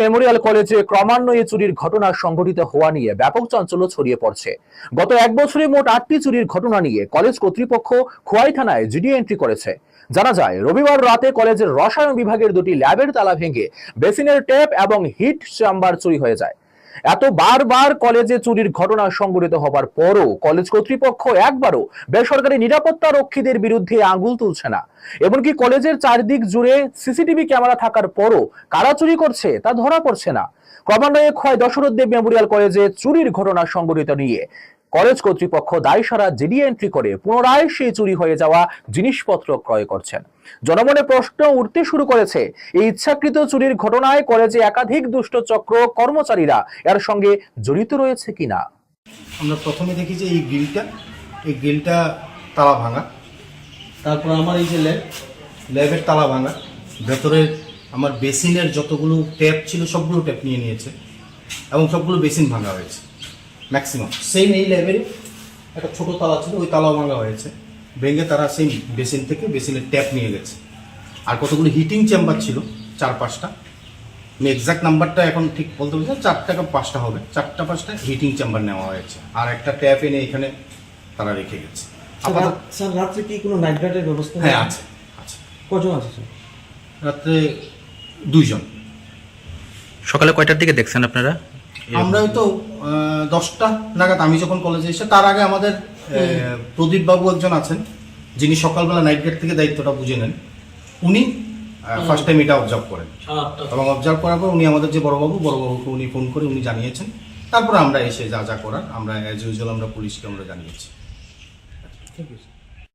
Memorial কলেজে ক্রমান্বয়ে চুরির ঘটনা সংঘটিত হওয়া নিয়ে ব্যাপক চাঞ্চল্য ছড়িয়ে পড়ছে। গত এক বছরে মোট আটটি চুরির ঘটনা নিয়ে কলেজ কর্তৃপক্ষ খোয়াই থানায় জিডি এন্ট্রি করেছে। জানা যায়, রবিবার রাতে কলেজের রসায়ন বিভাগের দুটি ল্যাবের তালা ভেঙে বেসিনের টেপ এবং হিট চেম্বার চুরি হয়ে যায়। এত বারবার কলেজে চুরির ঘটনা সংঘটিত হবার পরও কলেজ কর্তৃপক্ষ একবারও বেসরকারি নিরাপত্তা রক্ষীদের বিরুদ্ধে আঙুল তুলছে না। এমনকি কলেজের চারদিক জুড়ে সিসিটিভি ক্যামেরা থাকার পরও কারা চুরি করছে তা ধরা পড়ছে না। ক্রমান্বয়ে ক্ষয় দশরথ দেব মেমোরিয়াল কলেজে চুরির ঘটনা সংঘটিত নিয়ে কলেজ কর্তৃপক্ষ দায়সারা জিডি এন্ট্রি করে পুনরায় সেই চুরি হয়ে যাওয়া জিনিসপত্র ক্রয় করছেন। জনমনে প্রশ্ন উঠতে শুরু করেছে, এই ইচ্ছাকৃত চুরির ঘটনায় কলেজে একাধিক দুষ্ট চক্র কর্মচারীরা এর সঙ্গে জড়িত রয়েছে কিনা? আমরা প্রথমে দেখি যে এই গ্রিলটা এই গ্রিলটা তালা ভাঙা। তারপর আমার এই যে ল্যাব ল্যাবের তালা ভাঙা, ভেতরে আমার বেসিনের যতগুলো ট্যাপ ছিল সবগুলো ট্যাপ নিয়ে নিয়েছে এবং সবগুলো বেসিন ভাঙা হয়েছে ম্যাক্সিমাম সেম এই ল্যাবের একটা ছোট তালা ছিল, ওই তালাও ভাঙা হয়েছে। ভেঙে তারা সেই বেসিন থেকে বেসিনের ট্যাপ নিয়ে গেছে। আর কতগুলো হিটিং চেম্বার ছিল, চার পাঁচটা। আমি এক্সাক্ট নাম্বারটা এখন ঠিক বলতে পারছি চারটা পাঁচটা হবে? চারটা পাঁচটা হিটিং চেম্বার নেওয়া হয়েছে। আর একটা ট্যাপ এনে এখানে তারা রেখে গেছে। স্যার রাত্রে কি কোনো নাইট গার্ডের ব্যবস্থা হ্যাঁ আছে আছে। কজন আছে স্যার? রাত্রে দুইজন। সকালে কয়টার দিকে দেখছেন আপনারা? আমরা হয়তো দশটা নাগাদ আমি যখন কলেজে এসে তার আগে আমাদের প্রদীপ বাবু একজন আছেন যিনি সকালবেলা নাইট গেট থেকে দায়িত্বটা বুঝে নেন। উনি ফার্স্ট টাইম এটা অবজার্ভ করেন। এবং অবজার্ভ করার পর উনি আমাদের যে বড়বাবু বড়বাবুকে উনি ফোন করে উনি জানিয়েছেন। তারপর আমরা এসে যা যা করার আমরা অ্যাজ ইউজুয়াল আমরা পুলিশকে আমরা জানিয়েছি। Tekir.